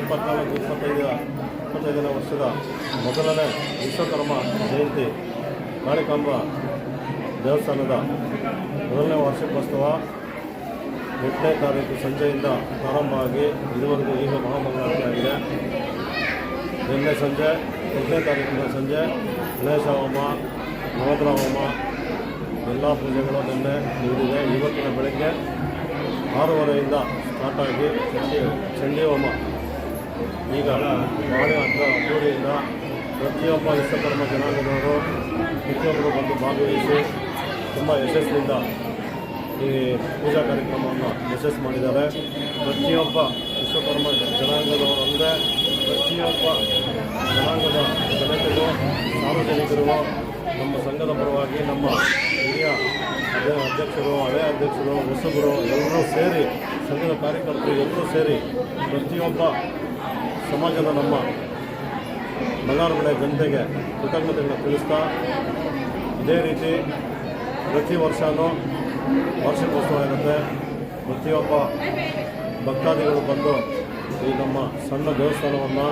ಇಪ್ಪತ್ತೈದು, ಇಪ್ಪತ್ತೈದನೇ ವರ್ಷದ ಮೊದಲನೇ ವಿಶ್ವಕರ್ಮ ಜಯಂತಿ ಕಾಳಿಕಾಂಬ ದೇವಸ್ಥಾನದ ಮೊದಲನೇ ವಾರ್ಷಿಕೋತ್ಸವ ಎಂಟನೇ ತಾರೀಕು ಸಂಜೆಯಿಂದ ಪ್ರಾರಂಭ ಆಗಿ ಇದುವರೆಗೂ ಈಗ ಮಹಾಮಂಗಳಾರತಿ ಆಗಿದೆ. ನಿನ್ನೆ ಸಂಜೆ, ಎಂಟನೇ ತಾರೀಕಿನ ಸಂಜೆ ಗಣೇಶ ಹೋಮ ನವದ್ರ ಹೋಮ ಎಲ್ಲ ಪೂಜೆಗಳು ನಿನ್ನೆ ನೀಡಿದೆ ಇವತ್ತಿನ ಬೆಳಗ್ಗೆ ಆರೂವರೆಯಿಂದ ಆಗಿ ಚಂಡಿ ಚಂಡಿ ಹೋಮ. ಈಗ ಭಾಳ ಹಬ್ಬ ಅದ್ದೂರಿಯಿಂದ ಪ್ರತಿಯೊಬ್ಬ ವಿಶ್ವಕರ್ಮ ಜನಾಂಗದವರು, ಪ್ರತಿಯೊಬ್ಬರು ಬಂದು ಭಾಗವಹಿಸಿ ತುಂಬ ಯಶಸ್ಸಿನಿಂದ ಈ ಪೂಜಾ ಕಾರ್ಯಕ್ರಮವನ್ನು ಯಶಸ್ಸು ಮಾಡಿದ್ದಾರೆ. ಪ್ರತಿಯೊಬ್ಬ ವಿಶ್ವಕರ್ಮ ಜನಾಂಗದವರು ಅಂದರೆ ಪ್ರತಿಯೊಬ್ಬ ಜನಾಂಗದ ಜನತೆಗೂ ಸಾರ್ವಜನಿಕರಿಗೂ ನಮ್ಮ ಸಂಘದ ಪರವಾಗಿ ನಮ್ಮ ಹಿರಿಯ ಅದೇ ಅಧ್ಯಕ್ಷರು ಹಳೆ ಅಧ್ಯಕ್ಷರು, ಹೊಸಬರು, ಎಲ್ಲರೂ ಸೇರಿ ಸಂಘದ ಕಾರ್ಯಕರ್ತರು ಎಲ್ಲರೂ ಸೇರಿ ಪ್ರತಿಯೊಬ್ಬ ಸಮಾಜದ ನಮ್ಮ ಬಳ್ಳಾರಗಡೆ ಜನತೆಗೆ ಕೃತಜ್ಞತೆಗಳನ್ನು ತಿಳಿಸ್ತಾ, ಇದೇ ರೀತಿ ಪ್ರತಿ ವರ್ಷವೂ ವಾರ್ಷಿಕೋತ್ಸವ ಇರುತ್ತೆ. ಪ್ರತಿಯೊಬ್ಬ ಭಕ್ತಾದಿಗಳು ಬಂದು ಈ ನಮ್ಮ ಸಣ್ಣ ದೇವಸ್ಥಾನವನ್ನು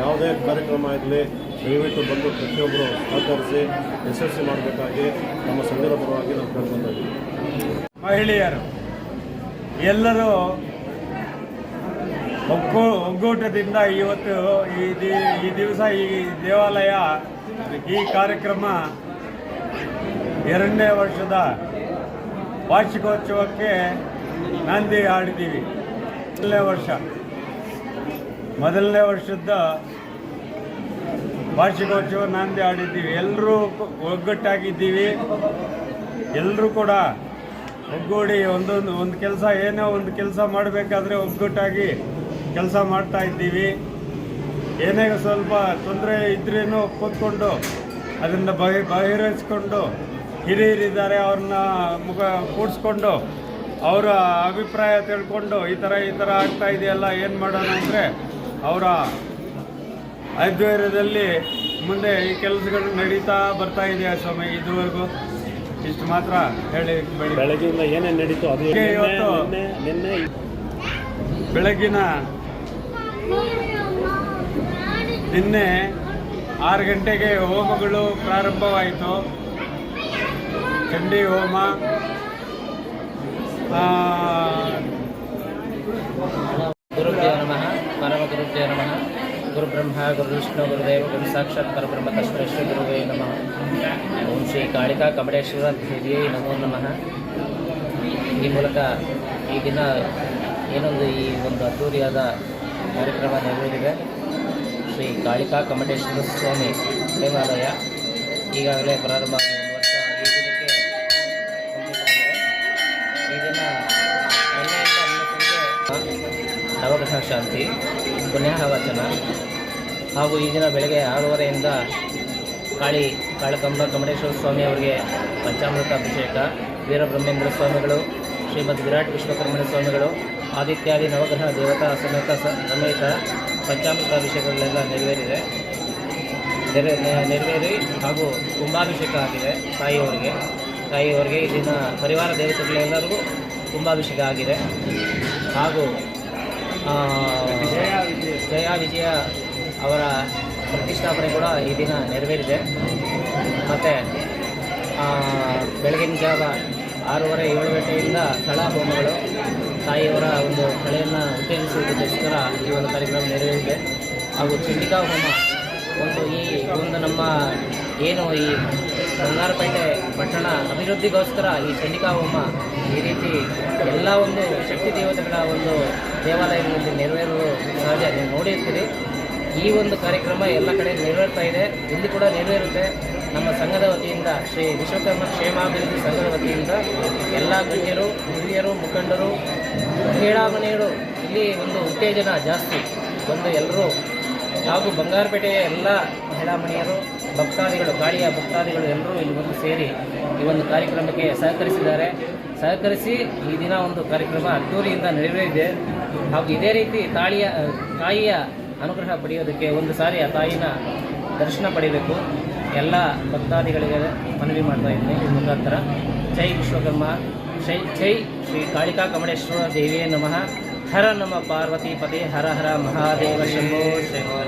ಯಾವುದೇ ಕಾರ್ಯಕ್ರಮ ಇರಲಿ, ದಯವಿಟ್ಟು ಬಂದು ಪ್ರತಿಯೊಬ್ಬರು ಸಹಕರಿಸಿ ಯಶಸ್ವಿ ಮಾಡಬೇಕಾಗಿ ನಮ್ಮ ಸಂಘದ ಪರವಾಗಿ ನಾವು ಕೇಳ್ಕೊಂಡಿದ್ದೀವಿ ಮಹಿಳೆಯರು, ಎಲ್ಲರೂ ಒಕ್ಕೂ ಒಗ್ಗೂಟದಿಂದ ಇವತ್ತು ಈ ದಿ, ಈ ದಿವಸ ಈ ದೇವಾಲಯ ಈ ಕಾರ್ಯಕ್ರಮ ಎರಡನೇ ವರ್ಷದ ವಾರ್ಷಿಕೋತ್ಸವಕ್ಕೆ ನಂದಿ ಆಡಿದ್ದೀವಿ ಮೊದಲನೇ ವರ್ಷ. ಮೊದಲನೇ ವರ್ಷದ ವಾರ್ಷಿಕೋತ್ಸವ ನಾಂದಿ ಆಡಿದ್ದೀವಿ. ಎಲ್ಲರೂ ಒಗ್ಗಟ್ಟಾಗಿದ್ದೀವಿ. ಎಲ್ಲರೂ ಕೂಡ ಒಗ್ಗೂಡಿ ಒಂದೊಂದು ಒಂದು ಕೆಲಸ, ಏನೋ ಒಂದು ಕೆಲಸ ಮಾಡಬೇಕಾದ್ರೆ ಒಗ್ಗಟ್ಟಾಗಿ ಕೆಲಸ ಮಾಡ್ತಾ ಇದ್ದೀವಿ. ಏನೇ ಸ್ವಲ್ಪ ತೊಂದರೆ ಇದ್ರೇನು ಕೂತ್ಕೊಂಡು ಅದನ್ನು ಬಹಿ ಬಗೆಹರಿಸ್ಕೊಂಡು ಹಿರಿಯರಿದ್ದಾರೆ ಅವ್ರನ್ನ ಮುಖ ಕೂಡಿಸ್ಕೊಂಡು ಅವರ ಅಭಿಪ್ರಾಯ ತಿಳ್ಕೊಂಡು ಈ ಥರ ಈ ಥರ ಆಗ್ತಾ ಇದೆಯಲ್ಲ, ಏನು ಮಾಡೋಣ ಅಂದರೆ ಅವರ ಆಧ್ವರ್ಯದಲ್ಲಿ ಮುಂದೆ ಈ ಕೆಲಸಗಳು ನಡೀತಾ ಬರ್ತಾ ಇದೆ ಸ್ವಾಮಿ? ಇದುವರೆಗೂ ಇಷ್ಟು ಮಾತ್ರ ಹೇಳಿ ಬೆಳಿ ಬೆಳಗ್ಗೆಯಿಂದ ಏನೇನು ನಡೀತು ಅದು ನಿನ್ನೆ- ಇವತ್ತು- ನಿನ್ನೆ ನಿನ್ನೆ ಬೆಳಗಿನ ನಿನ್ನೆ ಆರು ಗಂಟೆಗೆ ಹೋಮಗಳು ಪ್ರಾರಂಭವಾಯಿತು. ಚಂಡಿ ಹೋಮ ಆ, ಗುರುಭ್ಯೋ ನಮಃ ಪರಮ ಗುರುಭ್ಯೋ ನಮಃ. ಗುರುಬ್ರಹ್ಮ ಗುರುವಿಷ್ಣು ಗುರುದೇವ, ಗುರು ಸಾಕ್ಷಾತ್ ಪರಬ್ರಹ್ಮ ಶ್ರೀ ಗುರುವೇ ನಮಃ. ಓಂ ಶ್ರೀ ಕಾಳಿಕಾ ಕಮಡೇಶ್ವರ ದೇವಿಯೇ ನಮೋ ನಮಃ. ಈ ಮೂಲಕ ಈ ದಿನ ಏನೊಂದು ಈ ಒಂದು ಅದ್ಧೂರಿಯಾದ ಕಾರ್ಯಕ್ರಮ ನೆರವೇರಿದೆ. ಶ್ರೀ ಕಾಳಿಕಾ ಕಮಟೇಶ್ವರ ಸ್ವಾಮಿ ದೇವಾಲಯ ಈಗಾಗಲೇ ಪ್ರಾರಂಭ ನವಗ್ರಹ ಶಾಂತಿ, ಪುಣ್ಯಾಹ ವಚನ ಹಾಗೂ ಈ ದಿನ ಬೆಳಗ್ಗೆ ಆರೂವರೆಯಿಂದ ಕಾಳಿ ಕಾಳಕಂಬ ಕಮಟೇಶ್ವರ ಸ್ವಾಮಿ ಅವರಿಗೆ ಪಂಚಾಮೃತ ಅಭಿಷೇಕ, ವೀರಬ್ರಹ್ಮೇಂದ್ರ ಸ್ವಾಮಿಗಳು, ಶ್ರೀಮದ್ ವಿರಾಟ್ ವಿಶ್ವಕರ್ಮಣ ಸ್ವಾಮಿಗಳು, ಆದಿತ್ಯಾದಿ ನವಗ್ರಹ ದೇವತಾ ಸಮೇತ ಸಮೇತ ಪಂಚಾಮೃತ ಅಭಿಷೇಕಗಳೆಲ್ಲ ನೆರವೇರಿದೆ. ನೆರೆ ನೆರವೇರಿ ಹಾಗೂ ಕುಂಭಾಭಿಷೇಕ ಆಗಿದೆ ತಾಯಿಯವರಿಗೆ. ತಾಯಿಯವರಿಗೆ ಇಲ್ಲಿನ ಪರಿವಾರ ದೇವತೆಗಳೆಲ್ಲರಿಗೂ ಕುಂಭಾಭಿಷೇಕ ಆಗಿದೆ. ಹಾಗೂ ಜಯ ವಿಜಯ ಅವರ ಪ್ರತಿಷ್ಠಾಪನೆ ಕೂಡ ಈ ದಿನ ನೆರವೇರಿದೆ. ಮತ್ತು ಬೆಳಗಿನ ಜಾವ ಆರೂವರೆ, ಏಳು ಗಂಟೆಯಿಂದ ಕಳ ಹೋಮಗಳು. ತಾಯಿಯವರ ಒಂದು ಕಳೆಯನ್ನು ಉತ್ತೇಜಿಸುವುದಕ್ಕೋಸ್ಕರ ಈ ಒಂದು ಕಾರ್ಯಕ್ರಮ ನೆರವೇರಿದೆ. ಹಾಗೂ ಚಂಡಿಕಾ ಹೋಮ, ಒಂದು ಈ, ಒಂದು ನಮ್ಮ, ಏನು ಈ ಬಂಗಾರಪೇಟೆ ಪಟ್ಟಣ ಅಭಿವೃದ್ಧಿಗೋಸ್ಕರ ಈ ಚಂಡಿಕಾ ಹೋಮ ಈ ರೀತಿ ಎಲ್ಲ ಒಂದು ಶಕ್ತಿ ದೇವತೆಗಳ ಒಂದು ದೇವಾಲಯಗಳಲ್ಲಿ ನೆರವೇರುವುದು ಸಹಜ ನೀವು ನೋಡಿರ್ತೀರಿ. ಈ ಒಂದು ಕಾರ್ಯಕ್ರಮ ಎಲ್ಲ ಕಡೆ ನೆರವೇರ್ತಾ ಇದೆ. ಇಲ್ಲಿ ಕೂಡ ನೆರವೇರುತ್ತೆ. ನಮ್ಮ ಸಂಘದ ವತಿಯಿಂದ, ಶ್ರೀ ವಿಶ್ವಕರ್ಮ ಕ್ಷೇಮಾಭಿವೃದ್ಧಿ ಸಂಘದ ವತಿಯಿಂದ ಎಲ್ಲ ಗಣ್ಯರು, ಹಿರಿಯರು, ಮುಖಂಡರು ಮಹಿಳಾಮಣಿಯರು ಇಲ್ಲಿ ಒಂದು ಉತ್ತೇಜನ ಜಾಸ್ತಿ. ಒಂದು ಎಲ್ಲರೂ ಹಾಗೂ ಬಂಗಾರಪೇಟೆಯ ಎಲ್ಲ ಮಹಿಳಾಮಣಿಯರು ಭಕ್ತಾದಿಗಳು ಕಾಳಿಯ ಭಕ್ತಾದಿಗಳು ಎಲ್ಲರೂ ಇಲ್ಲಿ ಬಂದು ಸೇರಿ ಈ ಒಂದು ಕಾರ್ಯಕ್ರಮಕ್ಕೆ ಸಹಕರಿಸಿದ್ದಾರೆ. ಸಹಕರಿಸಿ ಈ ದಿನ ಒಂದು ಕಾರ್ಯಕ್ರಮ ಅದ್ದೂರಿಯಿಂದ ನೆರವೇರಿದೆ. ಹಾಗೂ ಇದೇ ರೀತಿ ತಾಳಿಯ, ತಾಯಿಯ ಅನುಗ್ರಹ ಪಡೆಯೋದಕ್ಕೆ ಒಂದು ಸಾರಿ ಆ ತಾಯಿನ ದರ್ಶನ ಪಡೆಯಬೇಕು ಎಲ್ಲ ಭಕ್ತಾದಿಗಳಿಗೆ ಮನವಿ ಮಾಡ್ತಾ ಇದ್ದೀನಿ ಈ ಮುಖಾಂತರ. ಜೈ ವಿಶ್ವಕರ್ಮ, ಜೈ ಜೈ ಶ್ರೀ ಕಾಳಿಕಾ ಕಮಲೇಶ್ವರ ದೇವಿಯೇ ನಮಃ. ಹರ ನಮ ಪಾರ್ವತಿ ಪದೇ ಹರ ಹರ ಮಹಾದೇವ, ಶಂಭೋ ಶಂಕರ